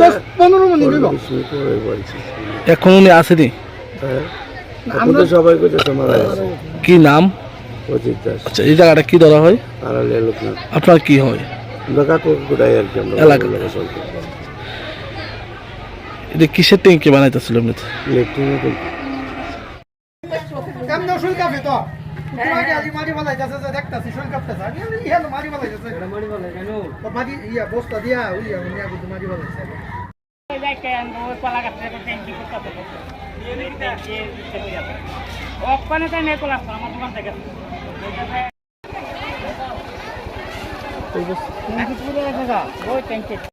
দশ পনেরো মিনিট এখন উনি আসেনি হ্যাঁ। এখন তো সবাই করতেছে মারা গেছে। কি নাম? অতীত দাস। আচ্ছা এই জায়গাটা কি ধরা হয়? লোকনাথ আপনার কি হয়? দেখা কোথায় আর কি আমরা এলাকা। এলাকা এটা কিসের ট্যাঙ্কি বানাইতেছিল তো। যে দেখতাছি শরীর কাঁপতেছে আমি বলি, তো মারি বালাই যাচ্ছে। মারি বালাই কেন? মারি ইয়া বস্তা দিয়া উলিয়া উলিয়া কিন্তু মাটি ভালো ওখানে তো নেই কোলাস আমার দোকান থেকে ওই ট্যাঙ্কি